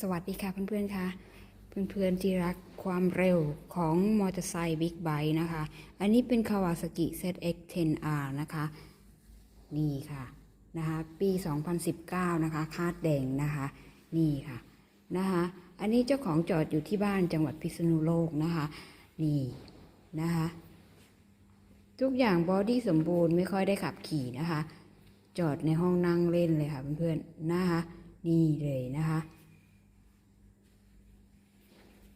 สวัสดีค่ะเพื่อนๆค่ะเพื่อนๆที่รักความเร็วของมอเตอร์ไซค์บิ๊กไบค์นะคะ อันนี้เป็น Kawasaki ZX-10R นะคะ นี่ค่ะนะคะปี 2019 นะคะ คาดแดงนะคะ นี่ค่ะนะคะอันนี้เจ้าของจอดอยู่ที่บ้านจังหวัดพิษณุโลกนะคะ นี่นะคะทุกอย่างบอดี้สมบูรณ์ไม่ค่อยได้ขับขี่นะคะ จอดในห้องนั่งเล่นเลยค่ะเพื่อนๆนะคะ นี่เลยนะคะ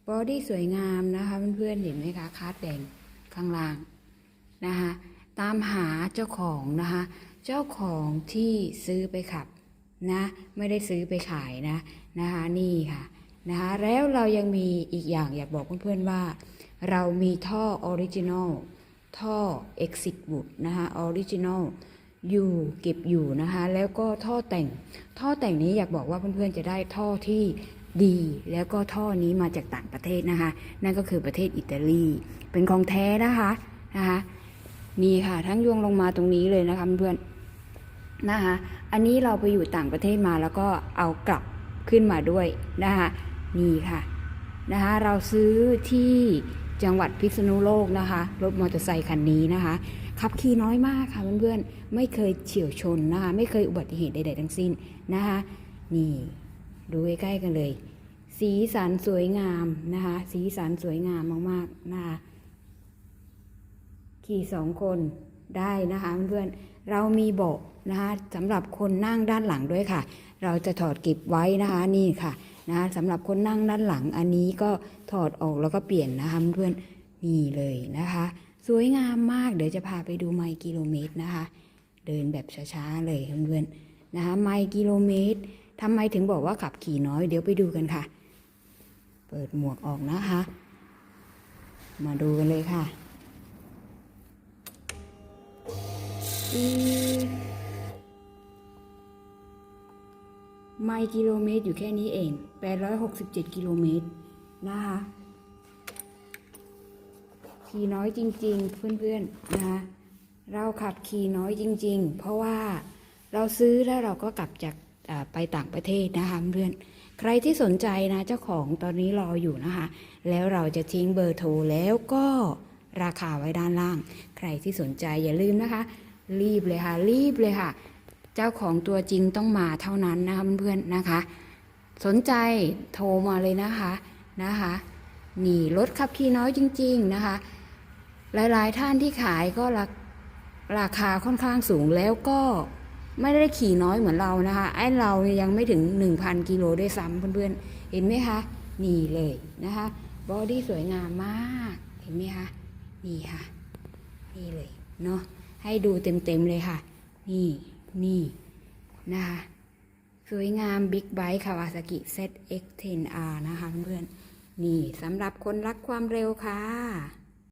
บอดี้สวยงามนะคะเพื่อนๆเห็นไหมคะคาดแดงข้างล่างนะคะตามหาเจ้าของนะคะเจ้าของที่ซื้อไปขับนะไม่ได้ซื้อไปขายนะนะคะนี่ค่ะนะคะแล้วเรายังมีอีกอย่างอยากบอกเพื่อนๆว่า เรามีท่อออริจินอลท่อ exit wood นะคะออริจินอลอยู่เก็บอยู่นะคะแล้วก็ท่อแต่งท่อแต่งนี้อยากบอกว่าเพื่อนๆจะได้ท่อที่ ดีแล้วก็ท่อนี้มาจากต่างประเทศนะคะ นั่นก็คือประเทศอิตาลีเป็นของแท้นะคะนะคะนี่ค่ะทั้งยวงลงมาตรงนี้เลยนะคะเพื่อนนะคะอันนี้เราไปอยู่ต่างประเทศมาแล้วก็เอากลับขึ้นมาด้วยนะคะนี่ค่ะนะคะเราซื้อที่จังหวัดพิษณุโลกนะคะรถมอเตอร์ไซคันนี้นะคะขับขี่น้อยมากค่ะเพื่อนๆไม่เคยเฉียวชนนะคะไม่เคยอุบัติเหตุใดๆทั้งสิ้นนะคะนี่ ดูใกล้ๆกันเลย สีสันสวยงามนะคะ สีสันสวยงามมากๆนะคะขี่สองคนได้นะคะเพื่อนๆเรามีเบาะนะคะสำหรับคนนั่งด้านหลังด้วยค่ะ เราจะถอดเก็บไว้นะคะนี่ค่ะนะคะสำหรับคนนั่งด้านหลังอันนี้ก็ถอดออกแล้วก็เปลี่ยนนะคะเพื่อนๆนี่เลยนะคะ สวยงามมากเดี๋ยวจะพาไปดูไมล์กิโลเมตรนะคะ เดินแบบช้าๆเลยเพื่อนๆนะคะไมล์กิโลเมตร ทำไมถึงบอกว่าขับขี่น้อย เดี๋ยวไปดูกันค่ะ เปิดหมวกออกนะคะ มาดูกันเลยค่ะไมล์กิโลเมตรอยู่แค่นี้เอง 867 กิโลเมตรนะคะ ขี่น้อยจริง ๆ เพื่อนๆนะคะเราขับขี่น้อยจริง ๆ เพราะว่าเราซื้อแล้วเราก็กลับจาก ไปต่างประเทศนะคะเพื่อนใครที่สนใจนะเจ้าของตอนนี้รออยู่นะคะ แล้วเราจะทิ้งเบอร์โทรแล้วก็ราคาไว้ด้านล่าง ใครที่สนใจอย่าลืมนะคะ รีบเลยค่ะ รีบเลยค่ะ เจ้าของตัวจริงต้องมาเท่านั้นนะคะเพื่อนๆนะคะ สนใจโทรมาเลยนะคะนะคะนี่รถขับขี่น้อยจริง ๆนะคะ หลายๆท่านที่ขายก็ราราคาค่อนข้างสูงแล้วก็ ไม่ได้ขี่น้อยเหมือนเรานะคะไอ้เรายังไม่ถึง 1,000 กิโลด้วยซ้ำเพื่อนๆ เห็นไหมคะ นี่เลยนะคะบอดี้สวยงามมากเห็นไหมคะนี่ค่ะนี่เลยเนาะให้ดูเต็มๆเลยค่ะ นี่นี่นะคะสวยงามบิ๊กไบค์คาวาซากิ ZX10R นะคะเพื่อนๆนี่สำหรับคนรักความเร็วค่ะ